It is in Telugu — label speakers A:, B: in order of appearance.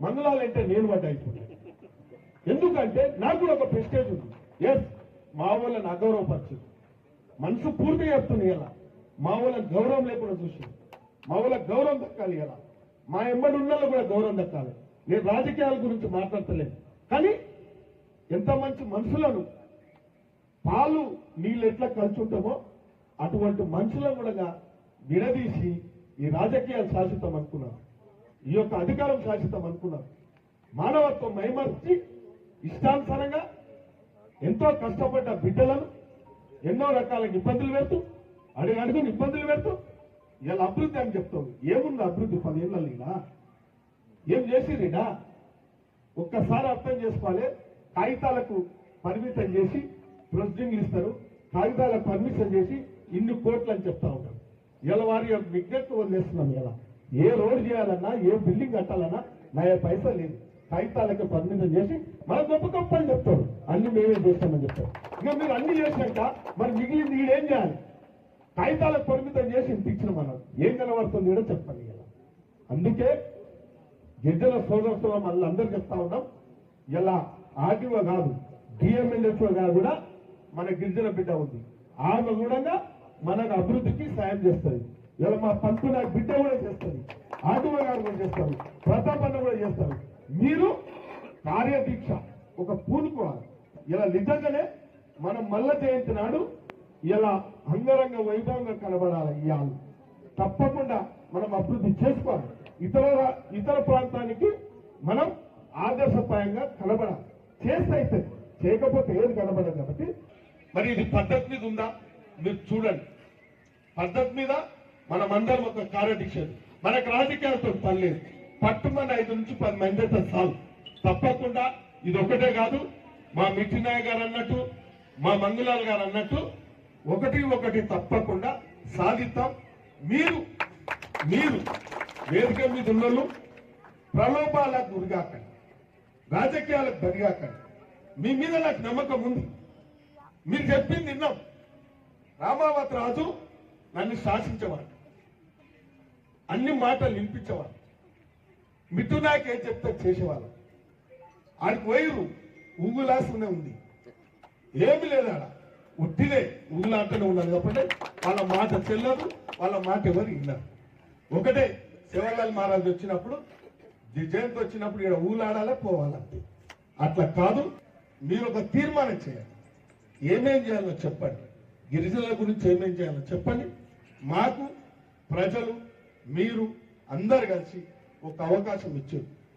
A: మంగళాలంటే నేను పడ్డా ఎందుకంటే నాకు కూడా ఒక ప్రెస్టేజ్ ఉంది. ఎస్ మా వాళ్ళని అగౌరవపరచు మనసు పూర్తిగా చెప్తుంది ఇలా. మా వాళ్ళకి గౌరవం లేకుండా చూసింది. మా వాళ్ళకి గౌరవం దక్కాలి ఇలా. మా ఎంబడి ఉన్న కూడా గౌరవం దక్కాలి. నేను రాజకీయాల గురించి మాట్లాడతలేను. కానీ ఎంత మంచి మనుషులను పాలు నీళ్ళు ఎట్లా కలిసి అటువంటి మనుషులను కూడా విడదీసి ఈ రాజకీయాలు శాశ్వతం అనుకున్నాను. ఈ యొక్క అధికారం శాశ్వతం అనుకున్నారు. మానవత్వం మైమర్చి ఇష్టానుసారంగా ఎంతో కష్టపడ్డ బిడ్డలను ఎన్నో రకాల ఇబ్బందులు పెడుతూ అడిగి అడుగుని ఇబ్బందులు పెడుతూ ఇలా అభివృద్ధి అని చెప్తావు ఏముంది అభివృద్ధి? పదేళ్ళ ఏం చేసిరిడా ఒక్కసారి అర్థం చేసుకోవాలి. కాగితాలకు పరిమితం చేసి ప్రొసీడింగ్లు ఇస్తారు. కాగితాలకు పర్మిషన్ చేసి ఇన్ని కోట్లు అని చెప్తా ఉంటారు. ఇలా వారి యొక్క విజ్ఞప్తి వదిలేస్తున్నాం ఇలా ఏ రోడ్ చేయాలన్నా ఏ బిల్డింగ్ కట్టాలన్నా నా పైసలు పైసా లేదు. కాగితాలకి పర్మిషన్ చేసి మన గొప్ప గొప్ప అని చెప్తారు. అన్ని మేమే చేస్తామని చెప్తారు. ఇక మీరు అన్ని చేసినాక మరి మిగిలింది ఈడేం చేయాలి? కాగితాలకు పరిమితం చేసి ఇంత ఇచ్చిన మనం. ఏం కనబడుతుంది కూడా చెప్పండి ఇలా అందుకే గిరిజన సోదరత్వం మళ్ళీ అందరు చెప్తా ఉన్నాం. ఇలా ఆర్టీఓ కాదు డిఎంఎల్హెచ్ఓ గారు కూడా మన గిరిజన బిడ్డ ఉంది. ఆమె కూడా మనకు అభివృద్ధికి సాయం చేస్తుంది. ఇలా మా పంతు నాకు బిడ్డ కూడా చేస్తారు ఆర్టీఓ గారు కూడా చేస్తారు. ప్రతాప్ అన్న కూడా చేస్తారు. మీరు కార్యదీక్ష ఒక పూనుకోవాలి. ఇలా నిజంగానే మనం మల్ల జయంతి నాడు ఇలా అంగరంగ వైభవంగా కనబడాలి ఇవాళ తప్పకుండా మనం అభివృద్ధి చేసుకోవాలి. ఇతర ఇతర ప్రాంతానికి మనం ఆదర్శప్రాయంగా కనబడాలి. చేస్తే అయితే చేయకపోతే ఏది కనబడదు కాబట్టి. మరి ఇది పద్ధతి మీద ఉందా? మీరు చూడండి. పద్ధతి మీద మనం ఒక కార్యదీక్ష మనకు రాజకీయాలతో పని లేదు. పట్టుమని ఐదు నుంచి పది మంది అయితే చాలు. తప్పకుండా ఇది ఒకటే కాదు. మా మిట్టినాయ గారు అన్నట్టు మా మంగులాల్ గారు అన్నట్టు ఒకటి ఒకటి తప్పకుండా సాధిద్దాం. మీరు మీరు వేదిక మీద ఉన్నోళ్ళు ప్రలోభాలకు గురిగాకండి రాజకీయాలకు బరిగాకండి మీ మీద నాకు నమ్మకం ఉంది. మీరు చెప్పింది విన్నాం. రామావతి రాజు నన్ను శాసించేవాడు. అన్ని మాటలు వినిపించేవాళ్ళు. మిథునాకి ఏం చెప్తే చేసేవాళ్ళం. ఆడికి వైరు ఉంగులాసునే ఉంది. ఏమి లేదు ఆడ. ఉట్టిదే ఉంగులాటనే ఉన్నారు కాబట్టి వాళ్ళ మాట చెల్లరు వాళ్ళ మాట ఎవరు విన్నారు ఒకటే శివలాల్ మహారాజ్ వచ్చినప్పుడు జయంతి వచ్చినప్పుడు ఇక్కడ ఊలాడాలే పోవాలంతే అట్లా కాదు మీరు ఒక తీర్మానం చేయాలి. ఏమేం చేయాలో చెప్పండి. గిరిజనుల గురించి ఏమేం చేయాలో చెప్పండి. మాకు ప్రజలు మీరు అందరు కలిసి ఒక అవకాశం ఇచ్చారు.